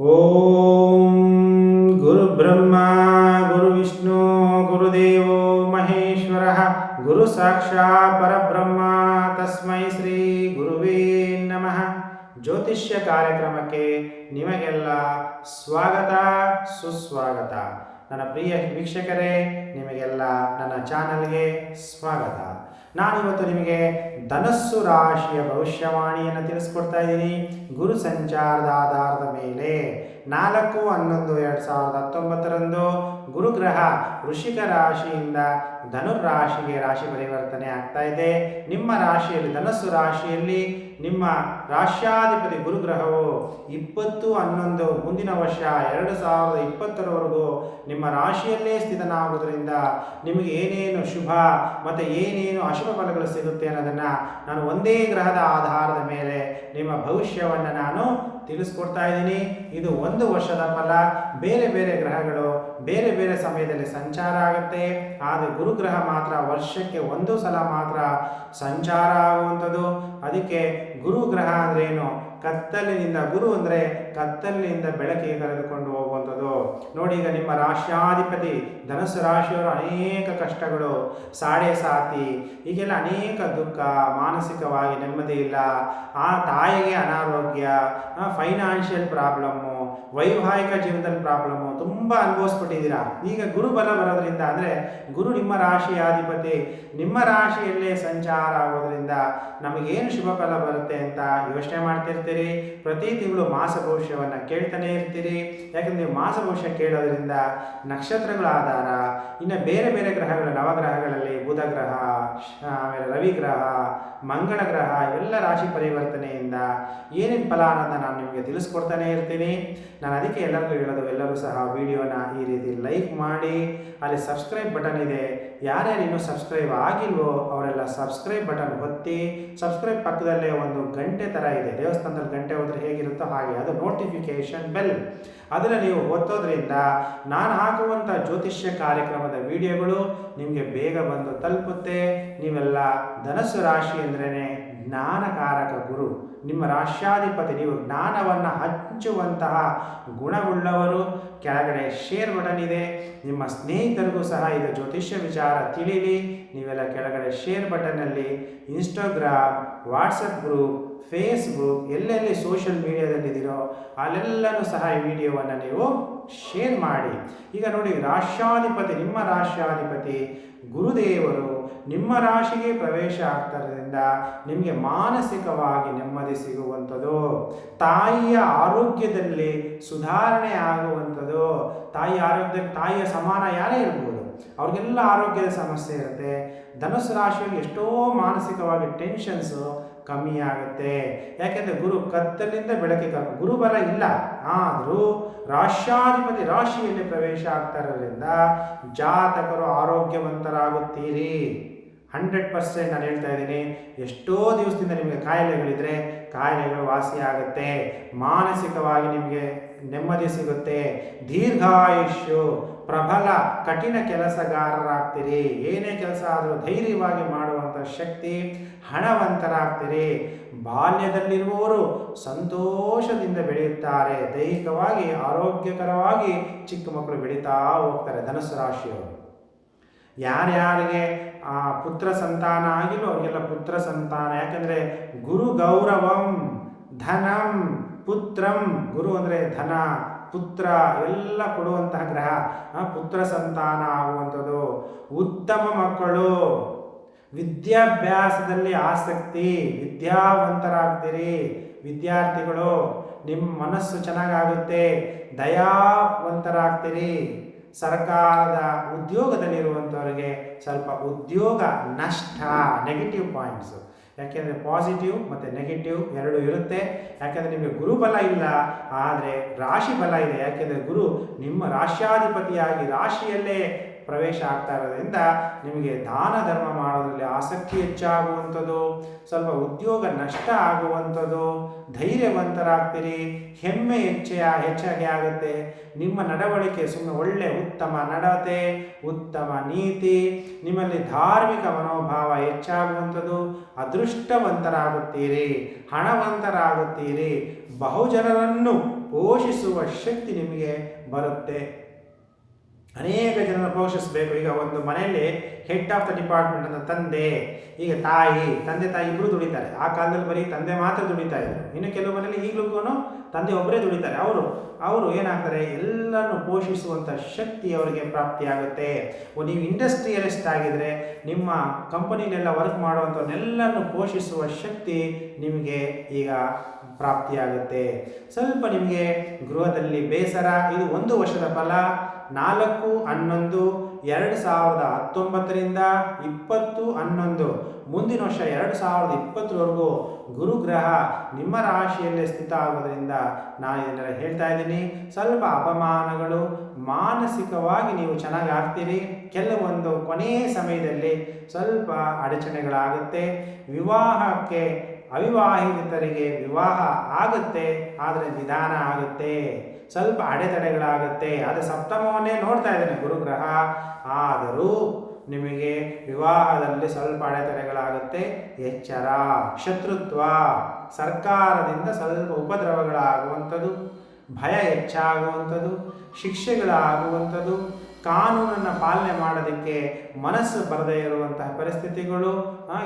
ಓಂ ಗುರುಬ್ರಹ್ಮ ಗುರುವಿಷ್ಣು ಗುರು ವಿಷ್ಣು ಗುರುದೇವೋ ಮಹೇಶ್ವರ ಗುರು ಸಾಕ್ಷಾತ್ ಪರಬ್ರಹ್ಮ ತಸ್ಮೈ ಶ್ರೀ ಗುರುವೇ ನಮಃ ಜ್ಯೋತಿಷ್ಯ ಕಾರ್ಯಕ್ರಮಕ್ಕೆ ನಿಮಗೆಲ್ಲ ಸ್ವಾಗತ, ಸುಸ್ವಾಗತ. ನನ್ನ ಪ್ರಿಯ ವೀಕ್ಷಕರೇ, ನಿಮಗೆಲ್ಲ ನನ್ನ ಚಾನಲ್ಗೆ ಸ್ವಾಗತ. ನಾನಿವತ್ತು ನಿಮಗೆ ಧನಸ್ಸು ರಾಶಿಯ ಭವಿಷ್ಯವಾಣಿಯನ್ನು ತಿಳಿಸ್ಕೊಡ್ತಾ ಇದ್ದೀನಿ. ಗುರು ಸಂಚಾರದ ಆಧಾರದ ಮೇಲೆ ನಾಲ್ಕು ಹನ್ನೊಂದು ಎರಡು ಸಾವಿರದ ಹತ್ತೊಂಬತ್ತರಂದು ಗುರುಗ್ರಹ ವೃಷಿಕ ರಾಶಿಯಿಂದ ಧನುರ್ ರಾಶಿಗೆ ರಾಶಿ ಪರಿವರ್ತನೆ ಆಗ್ತಾ ಇದೆ. ನಿಮ್ಮ ರಾಶಿಯಲ್ಲಿ ಧನಸ್ಸು ರಾಶಿಯಲ್ಲಿ ನಿಮ್ಮ ರಾಶ್ಯಾಧಿಪತಿ ಗುರುಗ್ರಹವು ಇಪ್ಪತ್ತು ಹನ್ನೊಂದು ಮುಂದಿನ ವರ್ಷ ಎರಡು ಸಾವಿರದ ಇಪ್ಪತ್ತರವರೆಗೂ ನಿಮ್ಮ ರಾಶಿಯಲ್ಲೇ ಸ್ಥಿತನಾಗುವುದರಿಂದ ನಿಮಗೆ ಏನೇನು ಶುಭ ಮತ್ತು ಏನೇನು ಅಶುಭ ಫಲಗಳು ಸಿಗುತ್ತೆ ಅನ್ನೋದನ್ನು ನಾನು ಒಂದೇ ಗ್ರಹದ ಆಧಾರದ ಮೇಲೆ ನಿಮ್ಮ ಭವಿಷ್ಯವನ್ನು ನಾನು ತಿಳಿಸ್ಕೊಡ್ತಾ ಇದ್ದೀನಿ. ಇದು ಒಂದು ವರ್ಷದ ಫಲ. ಬೇರೆ ಬೇರೆ ಗ್ರಹಗಳು ಬೇರೆ ಬೇರೆ ಸಮಯದಲ್ಲಿ ಸಂಚಾರ ಆಗುತ್ತೆ. ಆದರೆ ಗುರುಗ್ರಹ ಮಾತ್ರ ವರ್ಷಕ್ಕೆ ಒಂದು ಸಲ ಮಾತ್ರ ಸಂಚಾರ ಆಗುವಂಥದ್ದು. ಅದಕ್ಕೆ ಗುರುಗ್ರಹ ಅಂದ್ರೇನು ಕತ್ತಲಿನಿಂದ ಗುರು ಅಂದರೆ ಕತ್ತಲಿನಿಂದ ಬೆಳಕಿಗೆ ಕರೆದುಕೊಂಡು ಹೋಗುವಂಥದ್ದು ನೋಡಿ ಈಗ ನಿಮ್ಮ ರಾಶ್ಯಾಧಿಪತಿ ಧನುಸ್ಸು ರಾಶಿಯವರು ಅನೇಕ ಕಷ್ಟಗಳು, ಸಾಡೆ ಸಾತಿ, ಹೀಗೆಲ್ಲ ಅನೇಕ ದುಃಖ, ಮಾನಸಿಕವಾಗಿ ನೆಮ್ಮದಿ ಇಲ್ಲ, ಆ ತಾಯಿಗೆ ಅನಾರೋಗ್ಯ ಫೈನಾನ್ಷಿಯಲ್ ಪ್ರಾಬ್ಲಮ್ಮು ವೈವಾಹಿಕ ಜೀವನದಲ್ಲಿ ಪ್ರಾಬ್ಲಮ್ಮು ತುಂಬ ಅನುಭವಿಸ್ಬಿಟ್ಟಿದ್ದೀರಾ? ಈಗ ಗುರು ಬಲ ಬರೋದ್ರಿಂದ ಅಂದರೆ ಗುರು ನಿಮ್ಮ ರಾಶಿಯ ಅಧಿಪತಿ ನಿಮ್ಮ ರಾಶಿಯಲ್ಲೇ ಸಂಚಾರ ಆಗೋದ್ರಿಂದ ನಮಗೇನು ಶುಭ ಫಲ ಬರುತ್ತೆ ಅಂತ ಯೋಚನೆ ಮಾಡ್ತಿರ್ತೀರಿ. ಪ್ರತಿ ತಿಂಗಳು ಮಾಸ ಭವಿಷ್ಯವನ್ನು ಕೇಳ್ತಾನೆ ಇರ್ತೀರಿ. ಯಾಕಂದರೆ ನೀವು ಮಾಸ ಭವಿಷ್ಯ ಕೇಳೋದ್ರಿಂದ ನಕ್ಷತ್ರಗಳ ಆಧಾರ ಇನ್ನು ಬೇರೆ ಬೇರೆ ಗ್ರಹಗಳು, ನವಗ್ರಹಗಳಲ್ಲಿ ಬುಧ ಗ್ರಹ ಆಮೇಲೆ ರವಿ ಗ್ರಹ ಮಂಗಳ ಗ್ರಹ ಎಲ್ಲ ರಾಶಿ ಪರಿವರ್ತನೆಯಿಂದ ಏನೇನು ಫಲ ಅನ್ನೋದನ್ನ ನಾನು ನಿಮಗೆ ತಿಳಿಸ್ಕೊಡ್ತಾನೆ ಇರ್ತೀನಿ. ನಾನು ಅದಕ್ಕೆ ಎಲ್ಲರಿಗೂ ಹೇಳೋದು, ಎಲ್ಲರೂ ಸಹ ವಿಡಿಯೋನ ಈ ರೀತಿ ಲೈಕ್ ಮಾಡಿ, ಅಲ್ಲಿ ಸಬ್ಸ್ಕ್ರೈಬ್ ಬಟನ್ ಇದೆ. ಯಾರ್ಯಾರು ಇನ್ನೂ ಸಬ್ಸ್ಕ್ರೈಬ್ ಆಗಿಲ್ವೋ ಅವರೆಲ್ಲ ಸಬ್ಸ್ಕ್ರೈಬ್ ಬಟನ್ ಒತ್ತಿ, ಸಬ್ಸ್ಕ್ರೈಬ್ ಪಕ್ಕದಲ್ಲೇ ಒಂದು ಗಂಟೆ ಥರ ಇದೆ. ದೇವಸ್ಥಾನದಲ್ಲಿ ಗಂಟೆ ಹೋದರೆ ಹೇಗಿರುತ್ತೋ ಹಾಗೆ, ಅದು ನೋಟಿಫಿಕೇಶನ್ ಬೆಲ್ ಅದನ್ನು ನೀವು ಒತ್ತೋದ್ರಿಂದ ನಾನು ಹಾಕುವಂಥ ಜ್ಯೋತಿಷ್ಯ ಕಾರ್ಯಕ್ರಮದ ವಿಡಿಯೋಗಳು ನಿಮಗೆ ಬೇಗ ಬಂದು ತಲುಪುತ್ತೆ. ನೀವೆಲ್ಲ ಧನಸ್ಸು ರಾಶಿ ಅಂದ್ರೇ ಜ್ಞಾನಕಾರಕ ಗುರು. ನಿಮ್ಮ ರಾಶ್ಯಾಧಿಪತಿ ನೀವು ಜ್ಞಾನವನ್ನು ಹಂಚುವಂತಹ ಗುಣವುಳ್ಳವರು. ಕೆಳಗಡೆ ಶೇರ್ ಬಟನ್ ಇದೆ. ನಿಮ್ಮ ಸ್ನೇಹಿತರಿಗೂ ಸಹ ಇದು ಜ್ಯೋತಿಷ್ಯ ವಿಚಾರ ತಿಳಿಲಿ. ನೀವೆಲ್ಲ ಕೆಳಗಡೆ ಶೇರ್ ಬಟನ್ನಲ್ಲಿ ಇನ್ಸ್ಟಾಗ್ರಾಮ್ ವಾಟ್ಸಪ್ ಗ್ರೂಪ್ ಫೇಸ್ಬುಕ್ ಎಲ್ಲೆಲ್ಲಿ ಸೋಷಿಯಲ್ ಮೀಡಿಯಾದಲ್ಲಿದ್ದೀರೋ ಅಲ್ಲೆಲ್ಲನೂ ಸಹ ಈ ವಿಡಿಯೋವನ್ನು ನೀವು ಶೇರ್ ಮಾಡಿ. ಈಗ ನೋಡಿ, ರಾಷ್ಟ್ರಾಧಿಪತಿ, ನಿಮ್ಮ ರಾಷ್ಟ್ರಾಧಿಪತಿ, ಗುರುದೇವರು ನಿಮ್ಮ ರಾಶಿಗೆ ಪ್ರವೇಶ ಆಗ್ತರಿಂದ ನಿಮಗೆ ಮಾನಸಿಕವಾಗಿ ನೆಮ್ಮದಿ ಸಿಗುವಂಥದ್ದು. ತಾಯಿಯ ಆರೋಗ್ಯದಲ್ಲಿ ಸುಧಾರಣೆ ಆಗುವಂಥದ್ದು. ತಾಯಿ ಆರೋಗ್ಯ, ತಾಯಿಯ ಸಮಾನ ಯಾರೇ ಇರ್ಬೋದು, ಅವ್ರಿಗೆಲ್ಲ ಆರೋಗ್ಯದ ಸಮಸ್ಯೆ ಇರುತ್ತೆ. ಧನುಸು ರಾಶಿಯಲ್ಲಿ ಎಷ್ಟೋ ಮಾನಸಿಕವಾಗಿ ಟೆನ್ಷನ್ಸು ಕಮ್ಮಿ ಆಗುತ್ತೆ ಯಾಕೆಂದರೆ ಗುರು ಕತ್ತಲಿಂದ ಬೆಳಕಿಗೆ ಗುರುಬಲ ಇಲ್ಲ. ಆದರೂ ರಾಶ್ಯಾಧಿಪತಿ ರಾಶಿಯಲ್ಲಿ ಪ್ರವೇಶ ಆಗ್ತಾ ಇರೋದ್ರಿಂದ ಜಾತಕರು ಆರೋಗ್ಯವಂತರಾಗುತ್ತೀರಿ. ಹಂಡ್ರೆಡ್ ಪರ್ಸೆಂಟ್ ನಾನು ಹೇಳ್ತಾ ಇದ್ದೀನಿ, ಎಷ್ಟೋ ದಿವಸದಿಂದ ನಿಮಗೆ ಕಾಯಿಲೆಗಳಿದ್ರೆ ಕಾಯಿಲೆಗಳು ವಾಸಿ ಆಗುತ್ತೆ ಮಾನಸಿಕವಾಗಿ ನಿಮಗೆ ನೆಮ್ಮದಿ ಸಿಗುತ್ತೆ. ದೀರ್ಘಾಯುಷ್ಯು ಪ್ರಬಲ, ಕಠಿಣ ಕೆಲಸಗಾರರಾಗ್ತೀರಿ. ಏನೇ ಕೆಲಸ ಆದರೂ ಧೈರ್ಯವಾಗಿ ಶಕ್ತಿ ಹಣವಂತರಾಗ್ತೀರಿ. ಬಾಲ್ಯದಲ್ಲಿರುವವರು ಸಂತೋಷದಿಂದ ಬೆಳೆಯುತ್ತಾರೆ. ದೈಹಿಕವಾಗಿ, ಆರೋಗ್ಯಕರವಾಗಿ ಚಿಕ್ಕ ಮಕ್ಕಳು ಬೆಳೀತಾ ಹೋಗ್ತಾರೆ ಧನಸ್ಸು ರಾಶಿಯವರು. ಯಾರ್ಯಾರಿಗೆ ಆ ಪುತ್ರ ಸಂತಾನ ಆಗಿಲ್ಲೋ ಅವರಿಗೆಲ್ಲ ಪುತ್ರ ಸಂತಾನ. ಯಾಕಂದರೆ ಗುರು ಗೌರವಂ, ಧನಂ, ಪುತ್ರಂ. ಗುರು ಅಂದರೆ ಧನ, ಪುತ್ರ, ಎಲ್ಲ ಕೊಡುವಂತಹ ಗ್ರಹ. ಪುತ್ರ ಸಂತಾನ ಆಗುವಂಥದ್ದು. ಉತ್ತಮ ಮಕ್ಕಳು. ವಿದ್ಯಾಭ್ಯಾಸದಲ್ಲಿ ಆಸಕ್ತಿ, ವಿದ್ಯಾವಂತರಾಗ್ತೀರಿ. ವಿದ್ಯಾರ್ಥಿಗಳು ನಿಮ್ಮ ಮನಸ್ಸು ಚೆನ್ನಾಗಾಗುತ್ತೆ, ದಯಾವಂತರಾಗ್ತೀರಿ. ಸರ್ಕಾರದ ಉದ್ಯೋಗದಲ್ಲಿರುವಂಥವ್ರಿಗೆ ಸ್ವಲ್ಪ ಉದ್ಯೋಗ ನಷ್ಟ ನೆಗೆಟಿವ್ ಪಾಯಿಂಟ್ಸು ಯಾಕೆಂದರೆ ಪಾಸಿಟಿವ್ ಮತ್ತು ನೆಗೆಟಿವ್ ಎರಡೂ ಇರುತ್ತೆ. ಯಾಕೆಂದರೆ ನಿಮಗೆ ಗುರುಬಲ ಇಲ್ಲ, ಆದರೆ ರಾಶಿ ಬಲ ಇದೆ. ಯಾಕೆಂದರೆ ಗುರು ನಿಮ್ಮ ರಾಶ್ಯಾಧಿಪತಿಯಾಗಿ ರಾಶಿಯಲ್ಲೇ ಪ್ರವೇಶ ಆಗ್ತಾ ಇರೋದ್ರಿಂದ ನಿಮಗೆ ದಾನ ಧರ್ಮ ಮಾಡೋದ್ರಲ್ಲಿ ಆಸಕ್ತಿ ಹೆಚ್ಚಾಗುವಂಥದ್ದು, ಸ್ವಲ್ಪ ಉದ್ಯೋಗ ನಷ್ಟ ಆಗುವಂಥದ್ದು, ಧೈರ್ಯವಂತರಾಗ್ತೀರಿ, ಹೆಮ್ಮೆ ಹೆಚ್ಚೆ ಹೆಚ್ಚಾಗಿ ಆಗುತ್ತೆ. ನಿಮ್ಮ ನಡವಳಿಕೆ ಸುಮ್ಮನೆ ಒಳ್ಳೆ ಉತ್ತಮ ನಡತೆ, ಉತ್ತಮ ನೀತಿ, ನಿಮ್ಮಲ್ಲಿ ಧಾರ್ಮಿಕ ಮನೋಭಾವ ಹೆಚ್ಚಾಗುವಂಥದ್ದು, ಅದೃಷ್ಟವಂತರಾಗುತ್ತೀರಿ, ಹಣವಂತರಾಗುತ್ತೀರಿ, ಬಹುಜನರನ್ನು ಪೋಷಿಸುವ ಶಕ್ತಿ ನಿಮಗೆ ಬರುತ್ತೆ. ಅನೇಕ ಜನರನ್ನು ಪೋಷಿಸಬೇಕು. ಈಗ ಒಂದು ಮನೆಯಲ್ಲಿ ಹೆಡ್ ಆಫ್ ದ ಡಿಪಾರ್ಟ್ಮೆಂಟ್ ಅಂತ ತಂದೆ, ಈಗ ತಾಯಿ, ತಂದೆ ತಾಯಿ ಇಬ್ಬರು ದುಡಿತಾರೆ. ಆ ಕಾಲದಲ್ಲಿ ಬರೀ ತಂದೆ ಮಾತ್ರ ದುಡಿತಾ ಇದ್ರು. ಇನ್ನು ಕೆಲವು ಮನೆಯಲ್ಲಿ ಈಗಲೂ ತಂದೆ ಒಬ್ಬರೇ ದುಡಿತಾರೆ. ಅವರು ಅವರು ಏನಾಗ್ತಾರೆ? ಎಲ್ಲರನ್ನು ಪೋಷಿಸುವಂಥ ಶಕ್ತಿ ಅವರಿಗೆ ಪ್ರಾಪ್ತಿಯಾಗುತ್ತೆ. ನೀವು ಇಂಡಸ್ಟ್ರಿಯಲಿಸ್ಟ್ ಆಗಿದ್ರೆ ನಿಮ್ಮ ಕಂಪನಿಲೆಲ್ಲ ವರ್ಕ್ ಮಾಡುವಂಥವ್ರನ್ನೆಲ್ಲರನ್ನು ಪೋಷಿಸುವ ಶಕ್ತಿ ನಿಮಗೆ ಈಗ ಪ್ರಾಪ್ತಿಯಾಗುತ್ತೆ. ಸ್ವಲ್ಪ ನಿಮಗೆ ಗೃಹದಲ್ಲಿ ಬೇಸರ, ಇದು ಒಂದು ವರ್ಷದ ಫಲ. ನಾಲ್ಕು, ಹನ್ನೊಂದು, ಎರಡು ಸಾವಿರದ ಹತ್ತೊಂಬತ್ತರಿಂದ ಇಪ್ಪತ್ತು, ಹನ್ನೊಂದು. ಮುಂದಿನ ವರ್ಷ ಎರಡು ಸಾವಿರದ ಇಪ್ಪತ್ತರವರೆಗೂ ಗುರುಗ್ರಹ ನಿಮ್ಮ ರಾಶಿಯಲ್ಲೇ ಸ್ಥಿತ ಆಗೋದರಿಂದ ನಾನು ಇದನ್ನೆಲ್ಲ ಹೇಳ್ತಾ ಇದ್ದೀನಿ. ಸ್ವಲ್ಪ ಅಪಮಾನಗಳು, ಮಾನಸಿಕವಾಗಿ ನೀವು ಚೆನ್ನಾಗಿ ಆಗ್ತೀರಿ. ಕೆಲವೊಂದು ಕೊನೆಯ ಸಮಯದಲ್ಲಿ ಸ್ವಲ್ಪ ಅಡಚಣೆಗಳಾಗುತ್ತೆ. ವಿವಾಹಕ್ಕೆ ಅವಿವಾಹಿತರಿಗೆ ವಿವಾಹ ಆಗುತ್ತೆ. ಆದರೆ ನಿಧಾನ ಆಗುತ್ತೆ. ಸ್ವಲ್ಪ ಅಡೆತಡೆಗಳಾಗುತ್ತೆ. ಅದು ಸಪ್ತಮವನ್ನೇ ನೋಡ್ತಾ ಇದ್ದೇನೆ ಗುರುಗ್ರಹ. ಆದರೂ ನಿಮಗೆ ವಿವಾಹದಲ್ಲಿ ಸ್ವಲ್ಪ ಅಡೆತಡೆಗಳಾಗುತ್ತೆ. ಎಚ್ಚರ, ಶತ್ರುತ್ವ, ಸರ್ಕಾರದಿಂದ ಸ್ವಲ್ಪ ಉಪದ್ರವಗಳಾಗುವಂಥದ್ದು ಭಯ ಹೆಚ್ಚಾಗುವಂಥದ್ದು ಶಿಕ್ಷೆಗಳಾಗುವಂಥದ್ದು ಕಾನೂನನ್ನು ಪಾಲನೆ ಮಾಡೋದಕ್ಕೆ ಮನಸ್ಸು ಬರದೇ ಇರುವಂತಹ ಪರಿಸ್ಥಿತಿಗಳು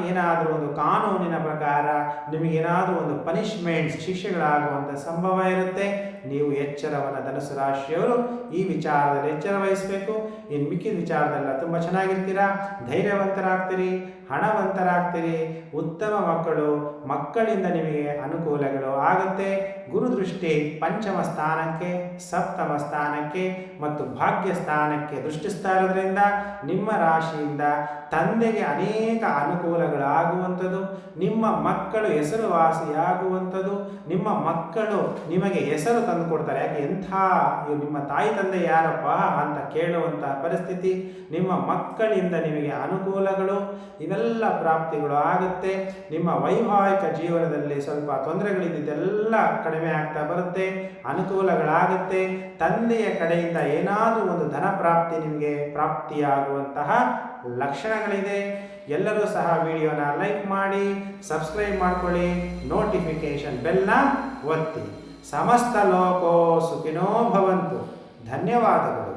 ಏನಾದರೂ ಒಂದು ಕಾನೂನಿನ ಪ್ರಕಾರ ನಿಮಗೇನಾದರೂ ಒಂದು ಪನಿಷ್ಮೆಂಟ್ಸ್ ಶಿಕ್ಷೆಗಳಾಗುವಂಥ ಸಂಭವ ಇರುತ್ತೆ. ನೀವು ಎಚ್ಚರವನ್ನು ಧನುಸು ರಾಶಿಯವರು ಈ ವಿಚಾರದಲ್ಲಿ ಎಚ್ಚರ ವಹಿಸಬೇಕು. ಇನ್ನು ಮಿಕ್ಕಿದ ವಿಚಾರದಲ್ಲ ತುಂಬ ಚೆನ್ನಾಗಿರ್ತೀರಾ? ಧೈರ್ಯವಂತರಾಗ್ತೀರಿ, ಹಣವಂತರಾಗ್ತೀರಿ, ಉತ್ತಮ ಮಕ್ಕಳು, ಮಕ್ಕಳಿಂದ ನಿಮಗೆ ಅನುಕೂಲಗಳು ಆಗುತ್ತೆ. ಗುರುದೃಷ್ಟಿ ಪಂಚಮ ಸ್ಥಾನಕ್ಕೆ, ಸಪ್ತಮ ಸ್ಥಾನಕ್ಕೆ ಮತ್ತು ಭಾಗ್ಯ ಸ್ಥಾನಕ್ಕೆ ದೃಷ್ಟಿಸ್ತಾ ಇರೋದ್ರಿಂದ ನಿಮ್ಮ ರಾಶಿಯಿಂದ ತಂದೆಗೆ ಅನೇಕ ಅನುಕೂಲಗಳು ಆಗುವಂಥದ್ದು. ನಿಮ್ಮ ಮಕ್ಕಳು ಹೆಸರುವಾಸಿಯಾಗುವಂಥದ್ದು. ನಿಮ್ಮ ಮಕ್ಕಳು ನಿಮಗೆ ಹೆಸರು ತಂದು ಕೊಡ್ತಾರೆ. ಯಾಕೆ ಎಂಥ ನಿಮ್ಮ ತಾಯಿ ತಂದೆ ಯಾರಪ್ಪ ಅಂತ ಕೇಳುವಂಥ ಪರಿಸ್ಥಿತಿ, ನಿಮ್ಮ ಮಕ್ಕಳಿಂದ ನಿಮಗೆ ಅನುಕೂಲಗಳು, ಇವೆಲ್ಲ ಪ್ರಾಪ್ತಿಗಳು ಆಗುತ್ತೆ. ನಿಮ್ಮ ವೈವಾಹಿಕ ಜೀವನದಲ್ಲಿ ಸ್ವಲ್ಪ ತೊಂದರೆಗಳಿದ್ದೆಲ್ಲ ಕಡಿಮೆ ಆಗ್ತಾ ಬರುತ್ತೆ, ಅನುಕೂಲಗಳಾಗುತ್ತೆ. ತಂದೆಯ ಕಡೆಯಿಂದ ಏನಾದರೂ ಒಂದು ಧನ ಪ್ರಾಪ್ತಿ ನಿಮಗೆ ಪ್ರಾಪ್ತಿಯಾಗುವಂತಹ ಲಕ್ಷಣಗಳಿದೆ. ಎಲ್ಲರೂ ಸಹ ವಿಡಿಯೋನ ಲೈಕ್ ಮಾಡಿ, ಸಬ್ಸ್ಕ್ರೈಬ್ ಮಾಡ್ಕೊಳ್ಳಿ ನೋಟಿಫಿಕೇಶನ್ ಬೆಲ್ನ ಒತ್ತಿ. ಸಮಸ್ತ ಲೋಕೋ ಸುಖಿನೋ ಭವಂತು. धन्यवाद